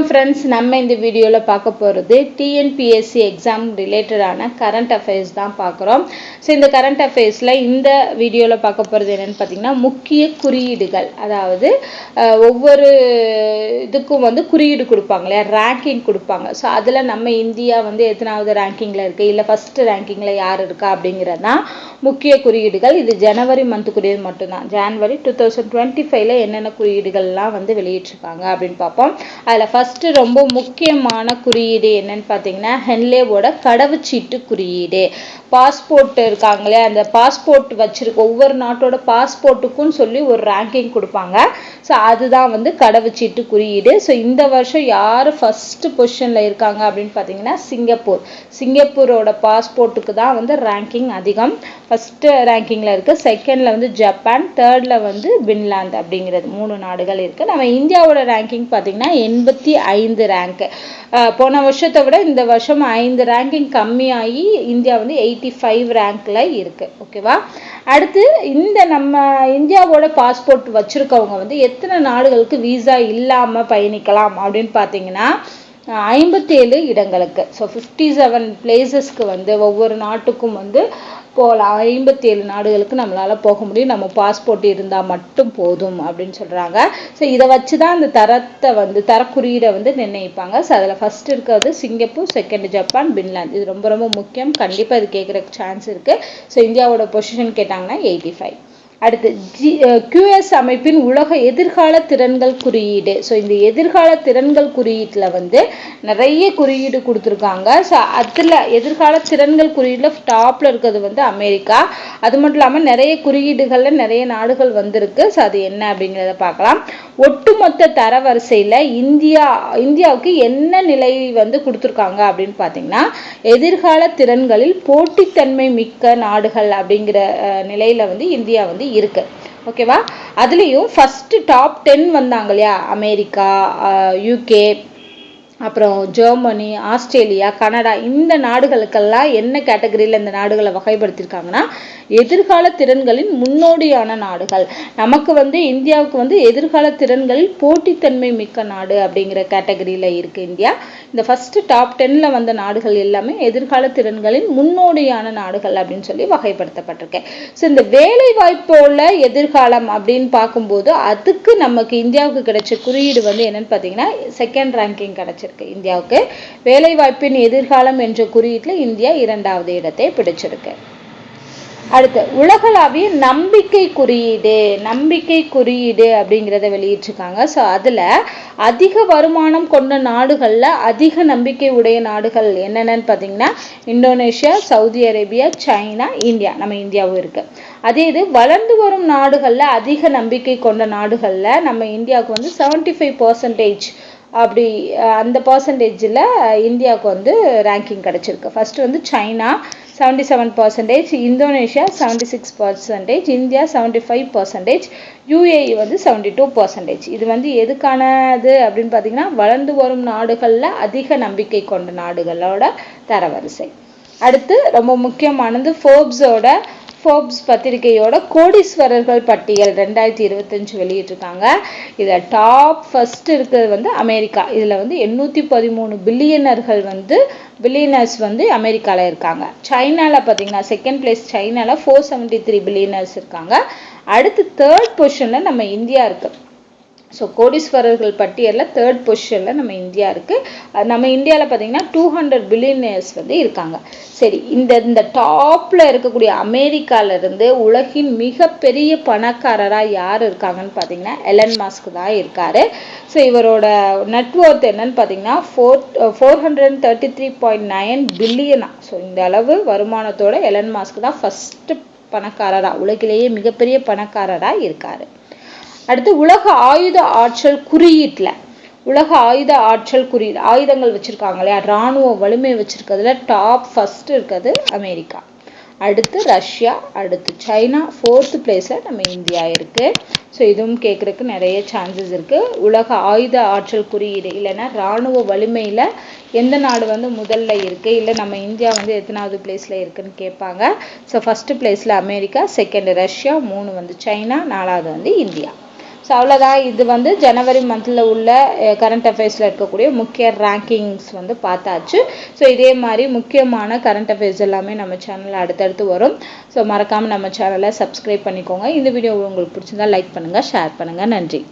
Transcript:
Friends நம்ம இந்த வீடியோவில் பார்க்க போகிறது டிஎன்பிஎஸ்சி எக்ஸாம் ரிலேட்டடான கரண்ட் அஃபேர்ஸ் தான் பார்க்குறோம். ஸோ இந்த கரண்ட் அஃபேர்ஸில் இந்த வீடியோவில் பார்க்க போகிறது என்னென்னு பார்த்தீங்கன்னா முக்கிய குறியீடுகள். அதாவது ஒவ்வொரு இதுக்கும் வந்து குறியீடு கொடுப்பாங்க இல்லையா? ரேங்கிங் கொடுப்பாங்க. ஸோ அதில் நம்ம இந்தியா வந்து எத்தனாவது ரேங்கிங்கில் இருக்குது இல்லை ஃபஸ்ட்டு ரேங்கிங்கில் யார் இருக்கா அப்படிங்கிறது தான் முக்கிய குறியீடுகள். இது ஜனவரி மந்த்துக்குரியது மட்டும்தான். ஜான்வரி டூ தௌசண்ட் டுவெண்ட்டி ஃபைவ்ல என்னென்ன குறியீடுகள்லாம் வந்து வெளியிட்டிருக்காங்க அப்படின்னு பார்ப்போம். அதில் ஃபஸ்ட்டு ரொம்ப முக்கியமான குறியீடு என்னன்னு பார்த்தீங்கன்னா ஹென்லேவோட கடவுச்சீட்டு குறியீடு. பாஸ்போர்ட் இருக்காங்களே அந்த பாஸ்போர்ட் வச்சிருக்க ஒவ்வொரு நாட்டோட பாஸ்போர்ட்டுக்கும் சொல்லி ஒரு ரேங்கிங் கொடுப்பாங்க. ஸோ அதுதான் வந்து கடவுச்சீட்டு குறியீடு. ஸோ இந்த வருஷம் யார் ஃபஸ்ட்டு பொசிஷனில் இருக்காங்க அப்படின்னு பார்த்தீங்கன்னா சிங்கப்பூர். சிங்கப்பூரோட பாஸ்போர்ட்டுக்கு தான் வந்து ரேங்கிங் அதிகம். ஃபஸ்ட்டு ரேங்கிங்கில் இருக்குது செகண்டில் வந்து ஜப்பான் தேர்டில் வந்து பின்லாந்து அப்படிங்கிறது மூணு நாடுகள் இருக்குது நம்ம இந்தியாவோட ரேங்கிங் பார்த்தீங்கன்னா எண்பத்தி ஐந்து ரேங்க்கு போன வருஷத்தை விட இந்த வருஷம் ஐந்து ரேங்கிங் கம்மியாகி இந்தியா வந்து எயிட்டி ஃபைவ் ரேங்க்கில் இருக்குது ஓகேவா அடுத்து இந்த நம்ம இந்தியாவோட பாஸ்போர்ட் வச்சுருக்கவங்க வந்து எத்தனை நாடுகளுக்கு விசா இல்லாமல் பயணிக்கலாம் அப்படின்னு பார்த்தீங்கன்னா ஐம்பத்தேழு இடங்களுக்கு. ஸோ ஃபிஃப்டி செவன் பிளேசஸ்க்கு வந்து ஒவ்வொரு நாட்டுக்கும் வந்து போகலாம் ஐம்பத்தேழு நாடுகளுக்கு நம்மளால் போக முடியும். நம்ம பாஸ்போர்ட் இருந்தால் மட்டும் போதும் அப்படின்னு சொல்கிறாங்க ஸோ இதை வச்சு தான் அந்த தரத்தை வந்து தரக்குறியீடை வந்து நிர்ணயிப்பாங்க. ஸோ அதில் ஃபஸ்ட் இருக்கிறது சிங்கப்பூர் செகண்ட் ஜப்பான் பின்லாந்து. இது ரொம்ப ரொம்ப முக்கியம். கண்டிப்பாக இது கேட்குற சான்ஸ் இருக்குது ஸோ இந்தியாவோட பொசிஷன் கேட்டாங்கன்னா எயிட்டி ஃபைவ் அடுத்து ஜி கியூஎஸ் அமைப்பின் உலக எதிர்கால திறன்கள் குறியீடு. ஸோ இந்த எதிர்கால திறன்கள் குறியீட்டில் வந்து நிறைய குறியீடு கொடுத்துருக்காங்க. ஸோ அதில் எதிர்கால திறன்கள் குறியீட்டில் டாப்பில் இருக்கிறது வந்து அமெரிக்கா. அது மட்டும் இல்லாமல் நிறைய குறியீடுகளில் நிறைய நாடுகள் வந்திருக்கு. ஸோ அது என்ன அப்படிங்கிறத பார்க்கலாம். ஒட்டுமொத்த தரவரிசையில் இந்தியா இந்தியாவுக்கு என்ன நிலை வந்து கொடுத்துருக்காங்க அப்படின்னு பார்த்தீங்கன்னா எதிர்கால திறன்களில் போட்டித்தன்மை மிக்க நாடுகள் அப்படிங்கிற நிலையில் வந்து இந்தியா வந்து இருக்கு. ஓகேவா அதுலேயும் ஃபஸ்ட்டு டாப் டென் வந்தாங்க இல்லையா? அமெரிக்கா யூகே அப்புறம் ஜெர்மனி ஆஸ்திரேலியா கனடா இந்த நாடுகளுக்கெல்லாம் என்ன கேட்டகரியில் இந்த நாடுகளை வகைப்படுத்தியிருக்காங்கன்னா எதிர்கால திறன்களின் முன்னோடியான நாடுகள். நமக்கு வந்து இந்தியாவுக்கு வந்து எதிர்கால திறன்களில் போட்டித்தன்மை மிக்க நாடு அப்படிங்கிற கேட்டகரியில் இருக்குது இந்தியா. இந்த ஃபஸ்ட்டு டாப் டென்னில் வந்த நாடுகள் எல்லாமே எதிர்கால திறன்களின் முன்னோடியான நாடுகள் அப்படின்னு சொல்லி வகைப்படுத்தப்பட்டிருக்கேன் ஸோ இந்த வேலை வாய்ப்போல எதிர்காலம் அப்படின்னு பார்க்கும்போது அதுக்கு நமக்கு இந்தியாவுக்கு கிடைச்ச குறியீடு வந்து என்னன்னு பார்த்தீங்கன்னா செகண்ட் ரேங்கிங் கிடைச்சிருக்கு இந்தியாவுக்கு வேலைவாய்ப்பின் எதிர்காலம் என்ற குறியீட்டில் இந்தியா இரண்டாவது இடத்தை பிடிச்சிருக்கு. அடுத்து உலகளாவிய நம்பிக்கை குறியீடு நம்பிக்கை குறியீடு அப்படிங்கிறத வெளியிட்டிருக்காங்க. ஸோ அதில் அதிக வருமானம் கொண்ட நாடுகளில் அதிக நம்பிக்கை உடைய நாடுகள் என்னென்னு பார்த்தீங்கன்னா Indonesia Saudi Arabia China India. நம்ம இந்தியாவும் இருக்குது அதே இது வளர்ந்து வரும் நாடுகளில் அதிக நம்பிக்கை கொண்ட நாடுகளில் நம்ம இந்தியாவுக்கு வந்து செவன்ட்டி ஃபைவ் பர்சன்டேஜ் அப்படி அந்த பர்சன்டேஜில் இந்தியாவுக்கு வந்து ரேங்கிங் கிடச்சிருக்கு. ஃபஸ்ட்டு வந்து China seventy seven percentage Indonesia seventy six percentage India seventy five percentage UAE வந்து செவன்டி டூ பர்சன்டேஜ் இது வந்து எதுக்கானது அப்படின்னு பார்த்தீங்கன்னா வளர்ந்து வரும் நாடுகளில் அதிக நம்பிக்கை கொண்ட நாடுகளோட தரவரிசை. அடுத்து ரொம்ப முக்கியமானது ஃபோர்ப்ஸோட ஃபோர்ப்ஸ் பத்திரிகையோட கோடீஸ்வரர்கள் பட்டியல் ரெண்டாயிரத்தி இருபத்தஞ்சு வெளியிட்டிருக்காங்க. இதில் டாப் ஃபர்ஸ்ட் இருக்கிறது வந்து அமெரிக்கா. இதில் வந்து எண்ணூற்றி பதிமூணு பில்லியனர்கள் வந்து பில்லியனர்ஸ் வந்து அமெரிக்காவில் இருக்காங்க. சைனாவில் பார்த்தீங்கன்னா செகண்ட் பிளேஸ் சைனாவில் ஃபோர் செவன்ட்டி த்ரீ பில்லியனர்ஸ் இருக்காங்க. அடுத்து தேர்ட் பொசிஷனில் நம்ம இந்தியா இருக்குது ஸோ கோடீஸ்வரர்கள் பட்டியலில் தேர்ட் பொசிஷனில் நம்ம இந்தியா இருக்குது நம்ம இந்தியாவில் பார்த்தீங்கன்னா டூ ஹண்ட்ரட் பில்லியனர்ஸ் வந்து இருக்காங்க. சரி இந்த இந்த டாப்பில் இருக்கக்கூடிய அமெரிக்காவிலேருந்து உலகின் மிகப்பெரிய பணக்காரராக யார் இருக்காங்கன்னு பார்த்தீங்கன்னா எலன் மாஸ்க் தான் இருக்கார். ஸோ இவரோட நெட்ஒர்த் என்னன்னு பார்த்தீங்கன்னா four four hundred thirty three point nine பில்லியனா so இந்த அளவு வருமானத்தோட எலன் மாஸ்க் தான் ஃபஸ்ட்டு பணக்காரராக உலகிலேயே மிகப்பெரிய பணக்காரராக இருக்காரு. அடுத்து உலக ஆயுத ஆற்றல் குறியீட்டில் உலக ஆயுத ஆற்றல் குறியீடு ஆயுதங்கள் வச்சுருக்காங்க இல்லையா? இராணுவ வலிமை வச்சுருக்கிறதுல டாப் ஃபஸ்ட்டு இருக்கிறது அமெரிக்கா. அடுத்து ரஷ்யா அடுத்து சைனா ஃபோர்த்து பிளேஸில் நம்ம இந்தியா இருக்குது ஸோ இதுவும் கேட்குறதுக்கு நிறைய சான்சஸ் இருக்குது உலக ஆயுத ஆற்றல் குறியீடு இல்லைன்னா இராணுவ வலிமையில் எந்த நாடு வந்து முதல்ல இருக்குது இல்லை நம்ம இந்தியா வந்து எத்தனாவது பிளேஸில் இருக்குன்னு கேட்பாங்க. ஸோ ஃபஸ்ட்டு பிளேஸில் அமெரிக்கா செகண்ட் ரஷ்யா மூணு வந்து சைனா நாலாவது வந்து இந்தியா. ஸோ அவ்வளோதான் இது வந்து ஜனவரி மந்தில் உள்ள கரண்ட் அஃபேர்ஸில் இருக்கக்கூடிய முக்கிய ரேங்கிங்ஸ் வந்து பார்த்தாச்சு. ஸோ இதே மாதிரி முக்கியமான கரண்ட் அஃபேர்ஸ் எல்லாமே நம்ம சேனலில் அடுத்தடுத்து வரும். ஸோ மறக்காமல் நம்ம சேனலை சப்ஸ்கிரைப் பண்ணிக்கோங்க. இந்த வீடியோ உங்களுக்கு பிடிச்சிருந்தா லைக் பண்ணுங்கள் ஷேர் பண்ணுங்கள் நன்றி.